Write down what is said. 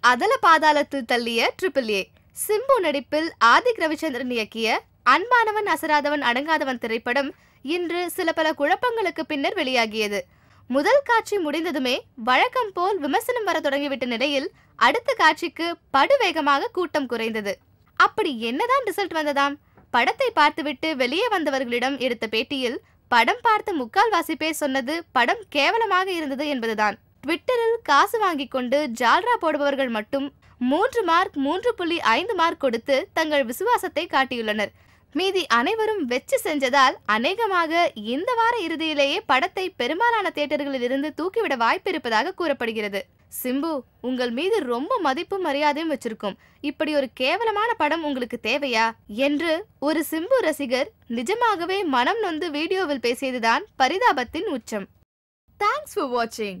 அதல பாதாளத்தில் தள்ளிய ட்ரிபிள் ஏ சிம்பு நடிப்பில் ஆதிக் ரவிச்சந்திரன் இயக்கிய அன்பானவன் அசராதவன் அடங்காதவன் திரைப்படம் இன்று சில பல குழப்பங்களுக்கு பின்னர் வெளியாகியது. முதல் காட்சி முடிந்ததுமே வழக்கம் போல் விமர்சனம் வர தொடங்கிவிட்ட நிலையில் அடுத்த காட்சிக்கு படுவேகமாக கூட்டம் குறைந்தது. அப்படி என்னதான் ரிசல்ட் வந்ததாம்? படத்தை பார்த்துவிட்டு வெளியே வந்தவர்களிடம் எடுத்த பேட்டியில் படம் பார்த்த முக்கால்வாசி பேர் சொன்னது படம் கேவலமாக இருந்தது என்பதுதான். ட்விட்டரில் காசு வாங்கி கொண்டு ஜால்ரா போடுபவர்கள் மட்டும் மூன்று மார்க் மூன்று புள்ளி ஐந்து மார்க் கொடுத்து தங்கள் விசுவாசத்தை காட்டியுள்ளனர். மீதி அனைவரும் வெச்சு செஞ்சதால் அநேகமாக இந்த வார இறுதியிலேயே படத்தை பெரும்பாலான தியேட்டர்களில் இருந்து தூக்கிவிட வாய்ப்பு இருப்பதாக கூறப்படுகிறது. சிம்பு உங்கள் மீது ரொம்ப மதிப்பும் மரியாதையும் வச்சிருக்கும். இப்படி ஒரு கேவலமான படம் உங்களுக்கு தேவையா? என்று ஒரு சிம்பு ரசிகர் நிஜமாகவே மனம் நொந்து வீடியோவில் பேசியதுதான் பரிதாபத்தின் உச்சம். தேங்க்ஸ் ஃபார் வாட்சிங்